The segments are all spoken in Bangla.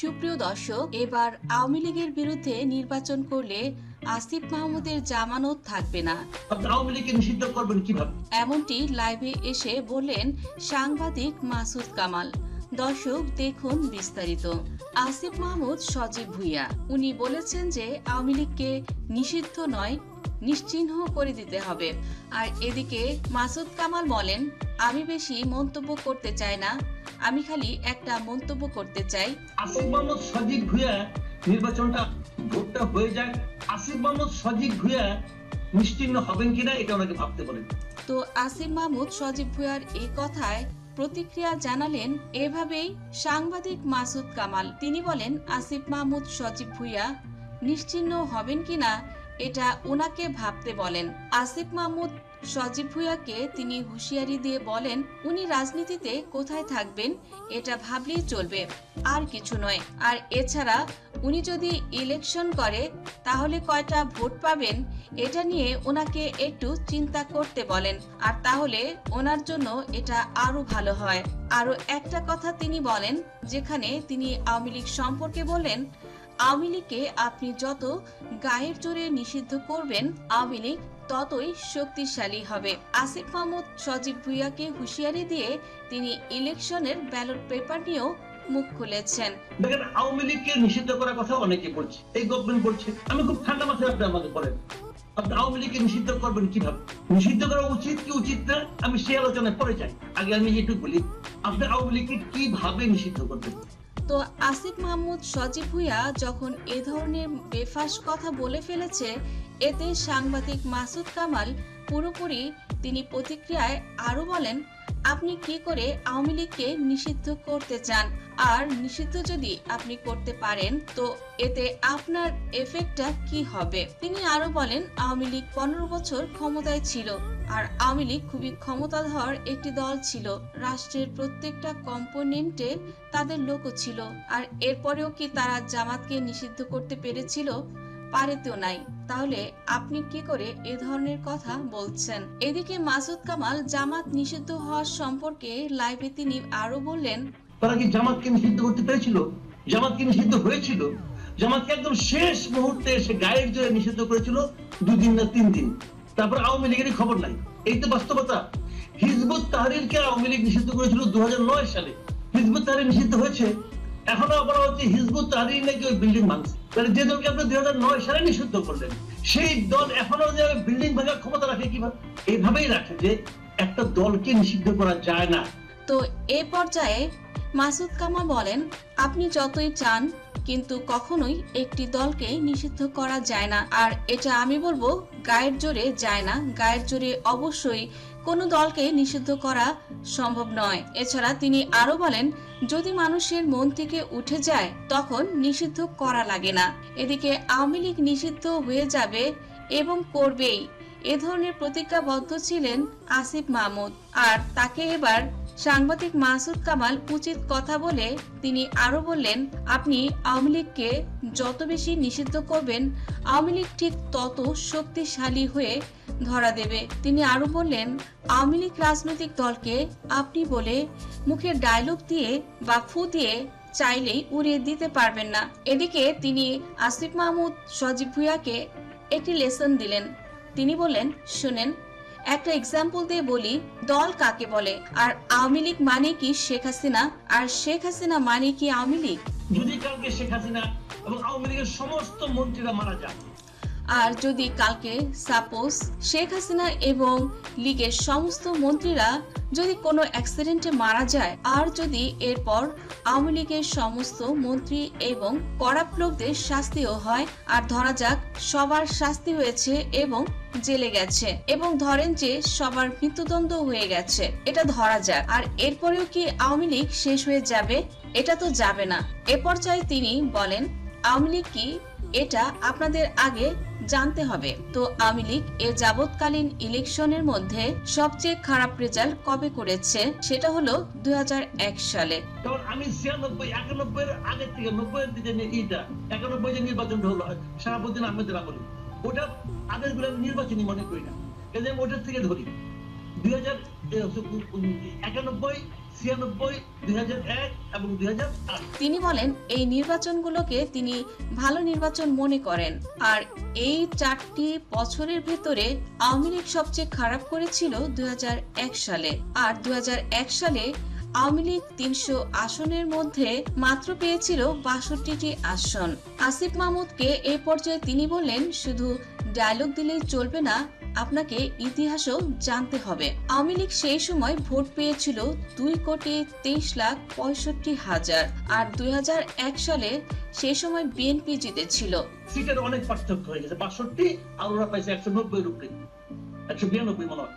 সুপ্রিয় দর্শক এবার আওয়ামী লীগের বিরুদ্ধে নির্বাচন করলে আসিফ মাহমুদের জামানত থাকবে না। আওয়ামী লীগকে নিষিদ্ধ করবেন কীভাবে? এমনটি লাইভে এসে বললেন সাংবাদিক মাসুদ কামাল। দর্শক দেখুন বিস্তারিত। আসিফ মাহমুদ সজীব ভুইয়া। উনি বলেছেন যে আওয়ামী লীগকে নিষিদ্ধ নয় নিশ্চিহ্ন করে দিতে হবে। আর এদিকে মাসুদ কামাল বলেন আমি বেশি মন্তব্য করতে চাই না। আমি খালি একটা মন্তব্য করতে চাই। আসিফ মোহাম্মদ সজীব ভুয়া নির্বাচনটা ভোটটা হয়ে যাক। আসিফ মোহাম্মদ সজীব ভুয়া নিশ্চিন্ন হবেন কিনা এটা ওনাকে ভাবতে বলেন। তো আসিফ মাহমুদ সজীব ভুঁইয়ার এই কথায় প্রতিক্রিয়া জানালেন এভাবেই সাংবাদিক মাসুদ কামাল। তিনি বলেন আসিফ মাহমুদ সজীব ভুঁইয়া নিশ্চিহ্ন হবেন কিনা এটা ওনাকে ভাবতে বলেন। আসিফ মাহমুদ সজীব তিনি হুঁশিয়ারি দিয়ে বলেন, উনি রাজনীতিতে কোথায় থাকবেন এটা ভাবলেই চলবে, আর কিছু নয়। আর এছাড়া উনি যদি ইলেকশন করে, তাহলে কয়টা ভোট পাবেন এটা নিয়ে ওনাকে একটু চিন্তা করতে বলেন। আর তাহলে ওনার জন্য এটা আরও ভালো হয়। আরও একটা কথা তিনি বলেন, যেখানে তিনি আওয়ামী লীগ সম্পর্কে বলেন আওয়ামী লীগকে আপনি যত গায়ের জোরে নিষিদ্ধ করবেন আওয়ামী লীগ ততই শক্তিশালী হবে। আসিফ মাহমুদ, সজীব ভুইয়াকে হুঁশিয়ারি দিয়ে তিনি ইলেকশনের ব্যালট পেপার নিয়েও মুখ খুলেছেন। দেখেন, আওয়ামী লীগকে নিষিদ্ধ করার কথা অনেকে বলছে, এই গভর্নমেন্ট বলছে। আমি খুব ঠান্ডা মাথায় আপনি আমাকে বলেন, আপনি আওয়ামী লীগকে নিষিদ্ধ করবেন কীভাবে? নিষিদ্ধ করা উচিত কি উচিত না? আমি সেই আলোচনায় পরে চাই আগে আমি একটু বলি, আপনি আওয়ামী লীগকে কীভাবে নিষিদ্ধ করবেন? তো আসিফ মাহমুদ সজীব ভুইয়া যখন এ ধরনের বেফাস কথা বলে ফেলেছে, এতে সাংবাদিক মাসুদ কামাল পুরোপুরি তিনি প্রতিক্রিয়ায় আরও বলেন আপনি কি করে আওয়ামী লীগকে নিষিদ্ধ করতে চান? আর নিষিদ্ধ যদি আপনি করতে পারেন, তো এতে আপনার এফেক্টটা কি হবে? তিনি আরও বলেন, আওয়ামী লীগ পনেরো বছর ক্ষমতায় ছিল, আর আওয়ামী লীগ খুবই ক্ষমতাধর একটি দল ছিল। রাষ্ট্রের প্রত্যেকটা কম্পোনেন্টে তাদের লোকও ছিল। আর এরপরেও কি তারা জামাতকে নিষিদ্ধ করতে পেরেছিল? পারেতেও নাই। তাহলে আপনি কি করে এ ধরনের কথা বলছেন? এদিকে মাসুদ কামাল জামাত নিষিদ্ধ হওয়ার সম্পর্কে লাইভে তিনি আরও বললেন, তারা কি জামাতকে নিষিদ্ধ করতে পেরেছিল? জামাতকে নিষিদ্ধ হয়েছিল? জামাতকে একদম শেষ মুহূর্তে এসে গায়ের জোরে নিষিদ্ধ করেছিল দুদিন না তিন দিন। তারপর আওয়ামী লীগের খবর নাই। এই তো বাস্তবতা। হিজবুত তাহরিরকে আওয়ামী লীগ নিষিদ্ধ করেছিল দু হাজার নয় সালে। হিজবুত তাহরির নিষিদ্ধ হয়েছে এখনও বলা হচ্ছে হিজবুত তাহরির নাকি ওই বিল্ডিং ভাঙছে। তাহলে যে দলকে আপনি দুই হাজার নয় সালে নিষিদ্ধ করলেন, সেই দল এখনও যে বিল্ডিং ভাঙার ক্ষমতা রাখে কীভাবে এইভাবেই রাখে যে একটা দলকে নিষিদ্ধ করা যায় না। তো এ পর্যায়ে মাসুদ কামাল বলেন, আপনি যতই চান, কিন্তু কখনোই একটি দলকে নিষিদ্ধ করা যায় না। আর এটা আমি বলব, গায়ের জোরে যায় না। গায়ের জোরে অবশ্যই কোনো দলকে নিষিদ্ধ করা সম্ভব নয়। এছাড়া তিনি আরও বলেন যদি মানুষের মন থেকে উঠে যায়, তখন নিষিদ্ধ করা লাগে না। এদিকে আওয়ামী লীগ নিষিদ্ধ হয়ে যাবে এবং করবেই। এ ধরনের প্রতিজ্ঞাবদ্ধ ছিলেন আসিফ মাহমুদ। আর তাকে এবার সাংবাদিক মাসুদ কামাল উচিত কথা বলে তিনি আরও বললেন, আপনি আওয়ামী লীগকে যত বেশি নিষিদ্ধ করবেন, আওয়ামী লীগ ঠিক তত শক্তিশালী হয়ে ধরা দেবে। তিনি আরও বললেন, আওয়ামী লীগ রাজনৈতিক দলকে আপনি বলে মুখের ডায়লগ দিয়ে বা ফু দিয়ে চাইলেই উড়িয়ে দিতে পারবেন না। এদিকে তিনি আসিফ মাহমুদ, সজীব ভুইয়াকে একটি লেসন দিলেন। তিনি বললেন, শুনেন, একটা এক্সাম্পল দিয়ে বলি, দল কাকে বলে? আর আওয়ামী লীগ মানে কি শেখ হাসিনা? আর শেখ হাসিনা মানে কি আওয়ামী লীগ? যদি কালকে শেখ হাসিনা এবং আওয়ামী লীগের সমস্ত মন্ত্রীরা মারা যান আর যদি কালকে সাপোজ শেখ হাসিনা এবং লীগের সমস্ত মন্ত্রীরা যদি কোনো অ্যাক্সিডেন্টে মারা যায়, আর যদি এরপর আওয়ামী লীগের সমস্ত মন্ত্রী এবং করাপ্ট লোকদের শাস্তিও হয়, আর ধরা যাক সবার শাস্তি হয়েছে এবং জেলে গেছে এবং ধরেন যে সবার মৃত্যুদণ্ড হয়ে গেছে, এটা ধরা যাক। আর এরপরেও কি আওয়ামী লীগ শেষ হয়ে যাবে? এটা তো যাবে না। এ পর্যায়ে তিনি বলেন, আওয়ামী লীগ কি এটা আপনাদের আগে জানতে হবে। তো আওয়ামী লীগ এ যাবৎকালীন ইলেকশনের মধ্যে সবচেয়ে খারাপ রেজাল্ট কবে করেছে সেটা হলো দুই সালে। আমি ছিয়ানব্বই একানব্বই আগের থেকে নব্বই এইটা একানব্বই যে নির্বাচনটা হলো ওটা নির্বাচনই মনে করি না। ওটার থেকে ধরি। দুই হাজার একানব্বই তিনি বলেন, এই নির্বাচনগুলোকে তিনি ভালো নির্বাচন মনে করেন। আর এই চারটি বছরের ভেতরে আওয়ামী লীগ সবচেয়ে খারাপ করেছিল দু হাজার এক সালে। আর দুই হাজার এক সালে আওয়ামী লীগ তিনশো আসনের মধ্যে মাত্র পেয়েছিল বাষট্টিটি আসন। আসিফ মাহমুদকে এই পর্যায়ে তিনি বললেন, শুধু ডায়লগ দিলেই চলবে না আপনাকে ইতিহাসও জানতে হবে। আওয়ামী লীগ সেই সময় ভোট পেয়েছিল দুই কোটি তেইশ লাখ পঁয়ষট্টি হাজার আর দুই সালে সেই সময় বিএনপি জিতেছিল। সিটের অনেক পার্থক্য হয়ে গেছে। বাষট্টি আর ওরা পাইছে একশো নব্বই রুপি। একশো বিরানব্বই মনে হয়।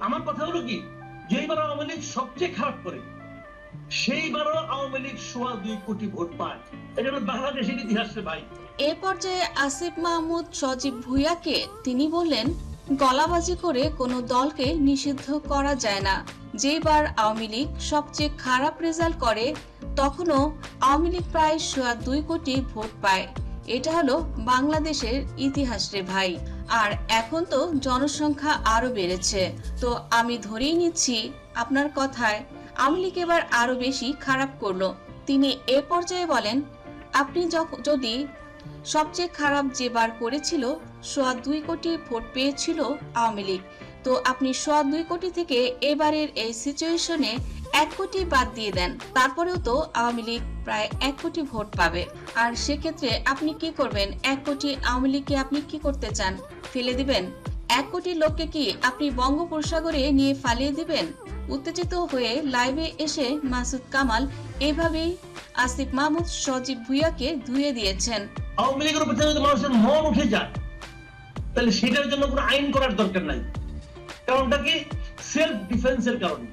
আমার কথা হলো কি? যেইবার আওয়ামী লীগ সবচেয়ে খারাপ করে সেইবারও আওয়ামী লীগ সোয়া দুই কোটি ভোট পায়। এটা বাংলাদেশের ইতিহাসে ভাই। এ পর্যায়ে আসিফ মাহমুদ সজীব ভুইয়াকে তিনি বললেন গলাবাজি করে কোনো দলকে নিষিদ্ধ করা যায় না। যেবার আওয়ামী লীগ সবচেয়ে খারাপ রেজাল্ট করে, তখনও আওয়ামী লীগ প্রায় সোয়া দুই কোটি ভোট পায়। এটা হলো বাংলাদেশের ইতিহাস রে ভাই। আর এখন তো জনসংখ্যা আরও বেড়েছে। তো আমি ধরেই নিচ্ছি আপনার কথায়, আওয়ামী লীগ এবার আরও বেশি খারাপ করল। তিনি এ পর্যায়ে বলেন, আপনি যদি সবচেয়ে খারাপ যেবার করেছিল সোয়া দুই কোটি ভোট পেয়েছিল আওয়ামী লীগ। তো আপনি সোয়া দুই কোটি থেকে এবারের এই সিচুয়েশনে এক কোটি বাদ দিয়ে দেন, তারপরেও তো আওয়ামী লীগ প্রায় এক কোটি ভোট পাবে। আর সেক্ষেত্রে আপনি কি করবেন? এক কোটি আওয়ামী লীগকে আপনি কি করতে চান? ফেলে দিবেন? এক কোটি লোককে কি আপনি বঙ্গোপসাগরে নিয়ে ফালিয়ে দিবেন? উত্তেজিত হয়ে লাইভে এসে মাসুদ কামাল এভাবেই আসিফ মাহমুদ, সজীব ভুইয়াকে ধুয়ে দিয়েছেন। আওয়ামী লীগের উপর যদি মানুষের মন উঠে যায় তাহলে সেটার জন্য কোনো আইন করার দরকার নাই। কারণটা কি? সেলফ ডিফেন্সের কারণে।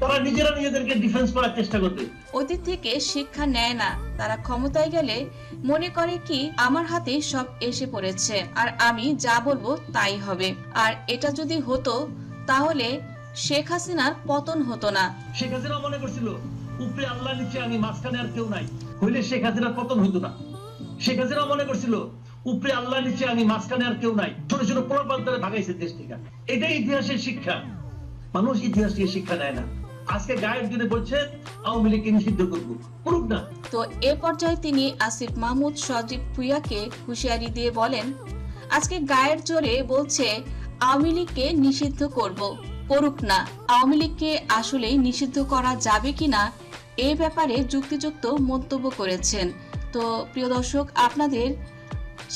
তারা নিজেরা নিজেদেরকে ডিফেন্স করার চেষ্টা করবে। অতীত থেকে শিক্ষা নেয় না। তারা ক্ষমতায় গেলে মনে করে কি আমার হাতে সব এসে পড়েছে আর আমি যা বলব তাই হবে। আর এটা যদি হতো তাহলে শেখ হাসিনার পতন হতো না। শেখ হাসিনা মনে করছিল উপরে আল্লাহ নিচে আমি মাঝখানে আর কেউ নাই। হইলে শেখ হাসিনার পতন হতো না। শেখ হাসিনা মনে করছিল, উপরে আল্লাহ নিচে আমি মাঝখানে আর কেউ নাই। ছোট ছোট ভাগাইছে দেশ থেকে। এটাই ইতিহাসের শিক্ষা। মানুষ ইতিহাস শিক্ষা নেয় না। আজকে গায়ের দিনে বলছে, আওয়ামী লীগকে নিষিদ্ধ করব। করুক না। তো এ পর্যায়ে তিনি আসিফ মাহমুদ, সজীব হুঁশিয়ারি দিয়ে বলেন, আজকে গায়ের জোরে বলছে, আওয়ামী লীগকে নিষিদ্ধ করব। করুক না, আওয়ামী লীগকে আসলেই নিষিদ্ধ করা যাবে কিনা, এ ব্যাপারে যুক্তিযুক্ত মন্তব্য করেছেন। তো প্রিয় দর্শক, আপনাদের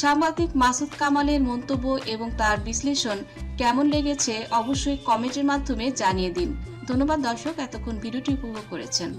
সাংবাদিক মাসুদ কামালের মন্তব্য এবং তার বিশ্লেষণ কেমন লেগেছে অবশ্যই কমেন্টের মাধ্যমে জানিয়ে দিন। ধন্যবাদ দর্শক, এতক্ষণ ভিডিওটি উপভোগ করেছেন।